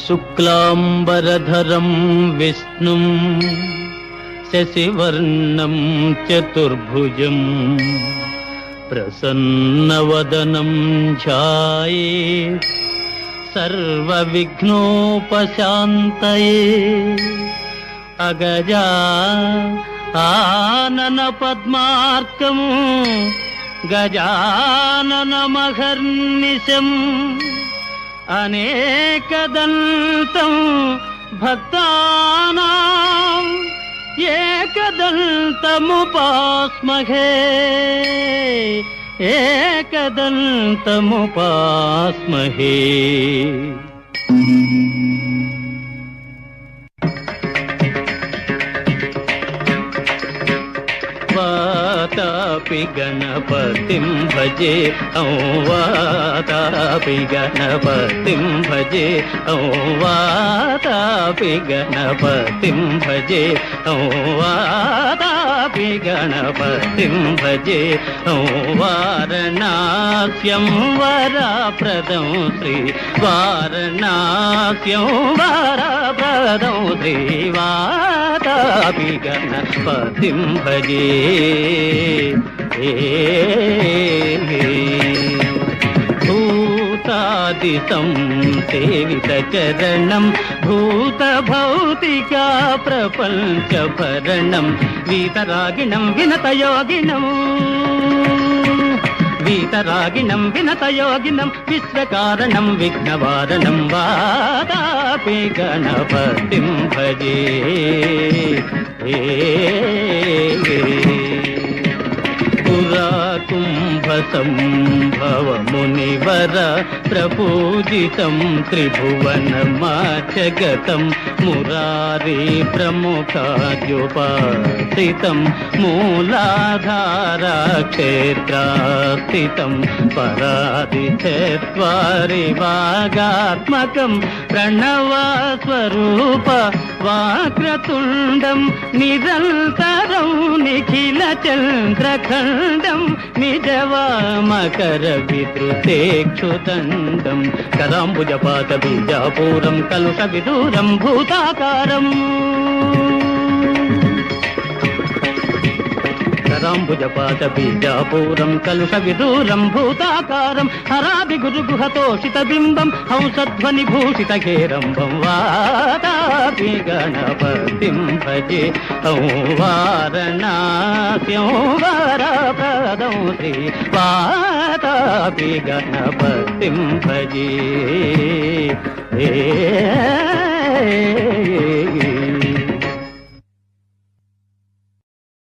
शुक्लाम्बरधरं विष्णुं शशिवर्णं चतुर्भुजम् प्रसन्नवदनं झाये सर्वविघ्नोपशान्तये अगजा आननपद्मार्थं गजाननमघर्निशम् అనేకదంతం భక్తానాం ఏకదంతముపాస్మహే. ఏకదంతముపాస్మహే. వాతాపి గణపతిం భజే ఔ వాతాపి గణపతిం భజే ఔ వాతాపి గణపతిం భజే ఔ వాతాపి గణపతిం భజే ఔ వారణాస్యం వరప్రదం శ్రీ వారణాస్యం వరప్రదం శ్రీ వాతాపి గణపతిం భజే భూతాదితం సేవిత చరణం భూత భౌతికా ప్రపంచ భరణం వీతరాగిణం వినతయోగిణం వీతరాగిణం వినతయోగిణం విశ్వకారణం విఘ్నవారణం వాదా. గణపతిం గణపతింభజే ఏ కుంభ సంభవ మునివర ప్రపూజితం త్రిభువనమాచగతం మురారీ ప్రముఖాద్యుపాసితం మూలాధార క్షేత్రాస్థితం పరాది చత్వారి వాగాత్మకం ప్రణవస్వరూప వాక్రతుండం నిరంతరం నిఖిల చంద్రఖండం నిజవామకర విద్రుతేక్షుదండం కదాంబుజపాత బీజాపూరం కలుక విదూరం భూతాకారం కరాంబుజపాత బీజాపూరం కలుష విదూరం భూతాకారం హరాభి గురు గుహతోషిత బింబం హంసధ్వని భూషిత కేరంబం వాతాపి గణపతిం భజే ఔ వారణాస్యం వరప్రదం శ్రీ వాతాపి గణపతిం భజే. ఏ